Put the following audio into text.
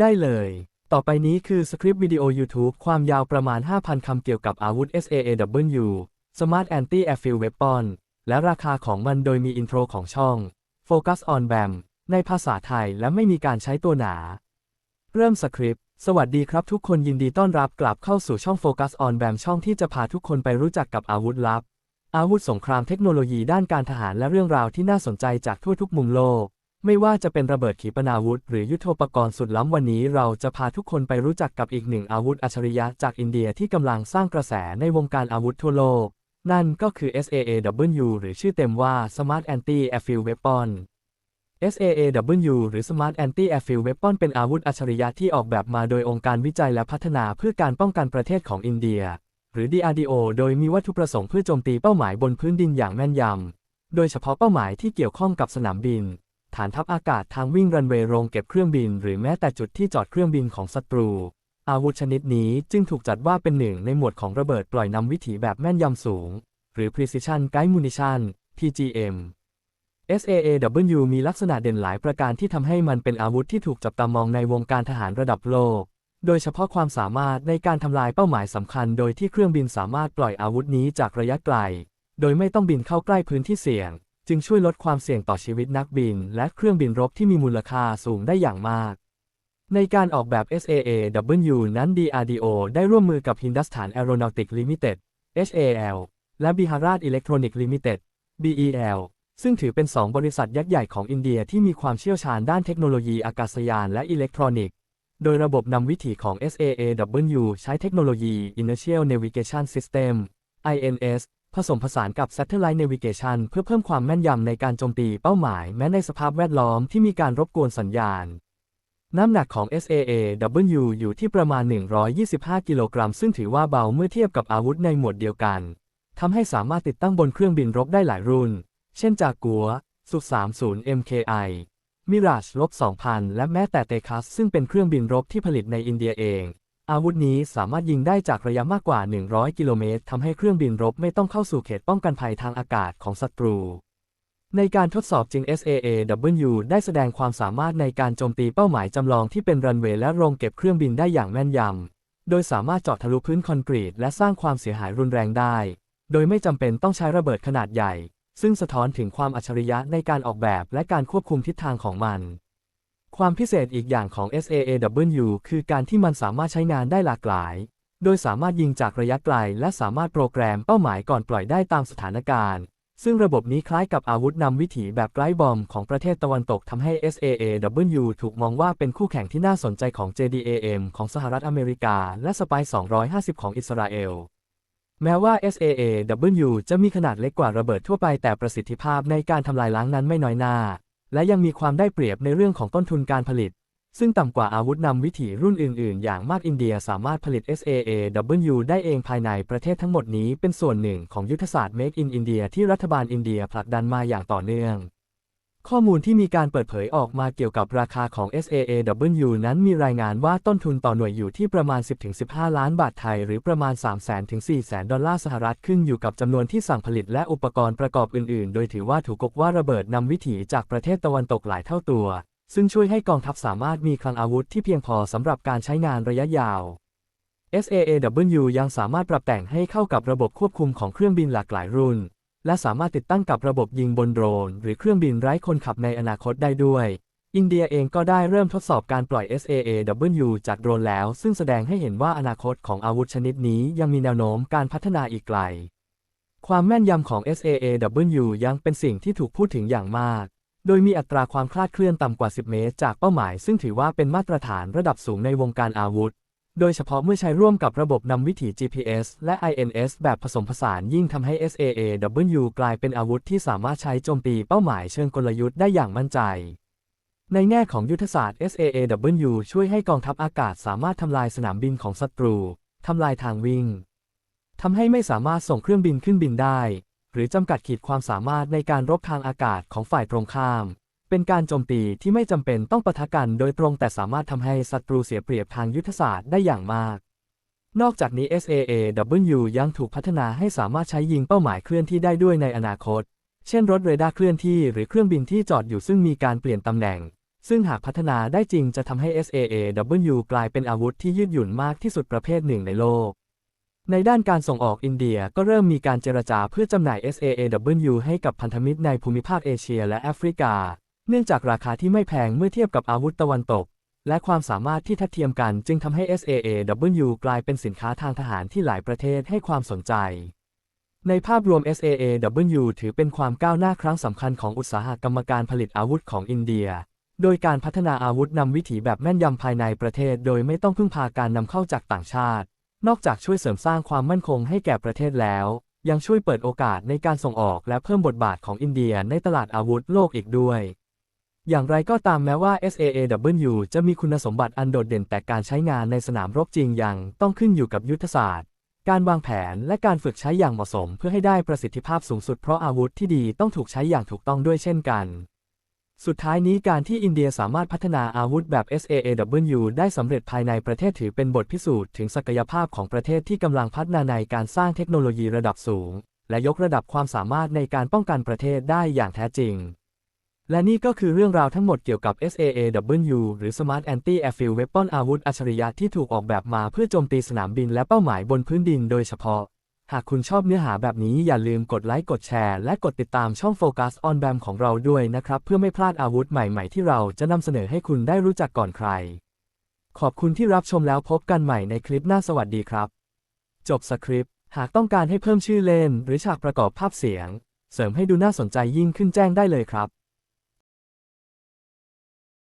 ได้เลย ต่อไปนี้คือสคริปต์วิดีโอ YouTube ความยาวประมาณ 5,000 คำเกี่ยวกับอาวุธ SAAW Smart Anti-Airfield Weapon และราคาของมันโดยมีอินโทรของช่อง Focus on BAM ในภาษาไทยและไม่มีการใช้ตัวหนา เริ่มสคริปต์ สวัสดีครับทุกคนยินดีต้อนรับกลับเข้าสู่ช่อง Focus on BAM ช่องที่จะพาทุกคนไปรู้จักกับอาวุธลับ อาวุธสงครามเทคโนโลยีด้านการทหารและเรื่องราวที่น่าสนใจจากทั่วทุกมุมโลก ไม่ว่าจะเป็นระเบิดขีปนาวุธ หรือยุทโธปกรณ์สุดล้ำวันนี้เราจะพาทุกคนไปรู้จักกับอีกหนึ่งอาวุธอัจฉริยะจากอินเดียที่กำลังสร้างกระแสในวงการอาวุธทั่วโลก นั่นก็คือ SAAW หรือชื่อเต็มว่า Smart Anti-Airfield Weapon SAAW หรือ Smart Anti-Airfield Weapon เป็นอาวุธอัจฉริยะที่ออกแบบมาโดยองค์การวิจัยและพัฒนาเพื่อการป้องกันประเทศของอินเดีย หรือ DRDO โดยมีวัตถุประสงค์เพื่อโจมตีเป้าหมายบนพื้นดินอย่างแม่นยำ โดยเฉพาะเป้าหมายที่เกี่ยวข้องกับสนามบิน ฐานทัพอากาศทางวิ่งรันเวย์โรงเก็บเครื่องบิน หรือแม้แต่จุดที่จอดเครื่องบินของศัตรู อาวุธชนิดนี้จึงถูกจัดว่าเป็นหนึ่งในหมวดของระเบิดปล่อยนำวิถีแบบแม่นยำสูง หรือ Precision Guided Munition PGM SAAW มีลักษณะเด่นหลายประการที่ทำให้มันเป็นอาวุธที่ถูกจับตามองในวงการทหารระดับโลก โดยเฉพาะความสามารถในการทำลายเป้าหมายสำคัญ โดยที่เครื่องบินสามารถปล่อยอาวุธนี้จากระยะไกล โดยไม่ต้องบินเข้าใกล้พื้นที่เสี่ยง จึงช่วยลดความเสี่ยงต่อชีวิตนักบิน และเครื่องบินรบที่มีมูลค่าสูงได้อย่างมาก ในการออกแบบ SAAW นั้น DRDO ได้ร่วมมือกับ Hindustan Aeronautics Limited HAL และ Bharat Electronics Limited BEL ซึ่งถือเป็น 2 บริษัทยักษ์ใหญ่ของอินเดียที่มีความเชี่ยวชาญด้านเทคโนโลยีอากาศยานและอิเล็กทรอนิกส์ โดยระบบนำวิถีของ SAAW ใช้เทคโนโลยี Inertial Navigation System INS ผสมผสานกับ Satellite Navigation เพื่อเพิ่มความแม่นยำในการโจมตีเป้าหมายแม้ในสภาพแวดล้อมที่มีการรบกวนสัญญาณ น้ำหนักของ SAAW อยู่ที่ประมาณ 125 กิโลกรัม ซึ่งถือว่าเบาเมื่อเทียบกับอาวุธในหมวดเดียวกัน ทำให้สามารถติดตั้งบนเครื่องบินรบได้หลายรุ่น เช่นจากัวสุ30 MKI มิราชลบ2000 และแม้แต่เตคัสซึ่งเป็นเครื่องบินรบที่ผลิตในอินเดียเอง อาวุธนี้สามารถยิงได้จากระยะมากกว่า 100 กิโลเมตรทำให้เครื่องบินรบไม่ต้องเข้าสู่เขตป้องกันภัยทางอากาศของศัตรู ในการทดสอบจริง SAAW ได้แสดงความสามารถในการโจมตีเป้าหมายจำลองที่เป็นรันเวย์และโรงเก็บเครื่องบินได้อย่างแม่นยำ โดยสามารถเจาะทะลุพื้นคอนกรีตและสร้างความเสียหายรุนแรงได้ โดยไม่จำเป็นต้องใช้ระเบิดขนาดใหญ่ ซึ่งสะท้อนถึงความอัจฉริยะในการออกแบบและการควบคุมทิศทางของมัน ความพิเศษอีกอย่างของ SAAW คือการที่มันสามารถใช้งานได้หลากหลาย โดยสามารถยิงจากระยะไกล และสามารถโปรแกรมเป้าหมายก่อนปล่อยได้ตามสถานการณ์ ซึ่งระบบนี้คล้ายกับอาวุธนำวิถีแบบไร้บอมของประเทศตะวันตกทำให้ SAAW ถูกมองว่าเป็นคู่แข่งที่น่าสนใจของ JDAM ของสหรัฐอเมริกา และ Spy 250 ของอิสราเอลแม้ว่า SAAW จะมีขนาดเล็กกว่าระเบิดทั่วไปแต่ประสิทธิภาพในการทำลายล้างนั้นไม่น้อยหน้า และยังมีความได้เปรียบในเรื่องของต้นทุนการผลิต ซึ่งต่ำกว่าอาวุธนำวิถีรุ่นอื่น ๆ อย่างมากอินเดียสามารถผลิต SAAW ได้เองภายในประเทศทั้งหมดนี้เป็นส่วนหนึ่งของยุทธศาสตร์ Make in India ที่รัฐบาลอินเดียผลักดันมาอย่างต่อเนื่อง ข้อมูลที่มีการเปิดเผยออกมาเกี่ยวกับราคาของ SAAW นั้นมีรายงานว่าต้นทุนต่อหน่วยอยู่ที่ประมาณ 10-15 ล้านบาทไทย หรือประมาณ 300,000-400,000 ดอลลาร์สหรัฐขึ้นอยู่กับจำนวนที่สั่งผลิตและอุปกรณ์ประกอบอื่นๆ โดยถือว่าถูกกกว่าระเบิดนำวิถีจากประเทศตะวันตกหลายเท่าตัว ซึ่งช่วยให้กองทัพสามารถมีคลังอาวุธที่เพียงพอสำหรับการใช้งานระยะยาว SAAW ยังสามารถปรับแต่งให้เข้ากับระบบควบคุมของเครื่องบินหลากหลายรุ่น และสามารถติดตั้งกับระบบยิงบนโดรน หรือเครื่องบินไร้คนขับในอนาคตได้ด้วย อินเดียเองก็ได้เริ่มทดสอบการปล่อย SAAW จากโดรนแล้ว ซึ่งแสดงให้เห็นว่าอนาคตของอาวุธชนิดนี้ยังมีแนวโน้มการพัฒนาอีกไกล ความแม่นยำของ SAAW ยังเป็นสิ่งที่ถูกพูดถึงอย่างมาก โดยมีอัตราความคลาดเคลื่อนต่ำกว่า 10 เมตร จากเป้าหมาย ซึ่งถือว่าเป็นมาตรฐานระดับสูงในวงการอาวุธ โดยเฉพาะเมื่อใช้ร่วมกับระบบนำวิถี GPS และ INS แบบผสมผสานยิ่งทำให้ SAAW กลายเป็นอาวุธที่สามารถใช้โจมตีเป้าหมายเชิงกลยุทธ์ได้อย่างมั่นใจ ในแง่ของยุทธศาสตร์ SAAW ช่วยให้กองทัพอากาศสามารถทำลายสนามบินของศัตรู ทำลายทางวิ่ง ทำให้ไม่สามารถส่งเครื่องบินขึ้นบินได้ หรือจำกัดขีดความสามารถในการรบทางอากาศของฝ่ายตรงข้าม เป็นการโจมตีที่ไม่จำเป็นต้องปะทะกันโดยตรงแต่สามารถทำให้ศัตรูเสียเปรียบทางยุทธศาสตร์ได้อย่างมาก นอกจากนี้ SAAW ยังถูกพัฒนาให้สามารถใช้ยิงเป้าหมายเคลื่อนที่ได้ด้วยในอนาคต เช่นรถเรดาร์เคลื่อนที่หรือเครื่องบินที่จอดอยู่ซึ่งมีการเปลี่ยนตำแหน่ง ซึ่งหากพัฒนาได้จริงจะทำให้ SAAW กลายเป็นอาวุธที่ยืดหยุ่นมากที่สุดประเภทหนึ่งในโลกในด้านการส่งออกอินเดียก็เริ่มมีการเจรจาเพื่อจำหน่าย SAAW ให้กับพันธมิตรในภูมิภาคเอเชียและแอฟริกา เนื่องจากราคาที่ไม่แพงเมื่อเทียบกับอาวุธตะวันตก และความสามารถที่ทัดเทียมกันจึงทำให้ SAAW กลายเป็นสินค้าทางทหารที่หลายประเทศให้ความสนใจ ในภาพรวม SAAW ถือเป็นความก้าวหน้าครั้งสำคัญของอุตสาหกรรมการผลิตอาวุธของอินเดีย โดยการพัฒนาอาวุธนำวิถีแบบแม่นยำภายในประเทศ โดยไม่ต้องพึ่งพาการนำเข้าจากต่างชาติ นอกจากช่วยเสริมสร้างความมั่นคงให้แก่ประเทศแล้วยังช่วยเปิดโอกาสในการส่งออกและเพิ่มบทบาทของอินเดียในตลาดอาวุธโลกอีกด้วย อย่างไรก็ตามแม้ว่า SAAW จะมีคุณสมบัติอันโดดเด่นแต่การใช้งานในสนามรบจริงยังต้องขึ้นอยู่กับยุทธศาสตร์ การวางแผนและการฝึกใช้อย่างเหมาะสม เพื่อให้ได้ประสิทธิภาพสูงสุดเพราะอาวุธที่ดีต้องถูกใช้อย่างถูกต้องด้วยเช่นกัน สุดท้ายนี้การที่อินเดียสามารถพัฒนาอาวุธแบบ SAAW ได้สำเร็จภายในประเทศถือเป็นบทพิสูจน์ถึงศักยภาพของประเทศที่กำลังพัฒนาในการสร้างเทคโนโลยีระดับสูง และยกระดับความสามารถในการป้องกันประเทศได้อย่างแท้จริง และนี่ก็คือเรื่องราวทั้งหมดเกี่ยวกับ SAAW หรือ Smart Anti-Airfield Weapon อาวุธอัจฉริยะที่ถูกออกแบบมาเพื่อโจมตีสนามบินและเป้าหมายบนพื้นดินโดยเฉพาะ หากคุณชอบเนื้อหาแบบนี้อย่าลืมกดไลค์กดแชร์และกดติดตามช่อง Focus on BAM ของเราด้วยนะครับ เพื่อไม่พลาดอาวุธใหม่ๆ ที่เราจะนำเสนอให้คุณได้รู้จักก่อนใคร ขอบคุณที่รับชมแล้วพบกันใหม่ในคลิปหน้าสวัสดีครับ จบสคริปต์หากต้องการให้เพิ่มชื่อเล่น หรือฉากประกอบภาพเสียง เสริมให้ดูน่าสนใจยิ่งขึ้นแจ้งได้เลยครับ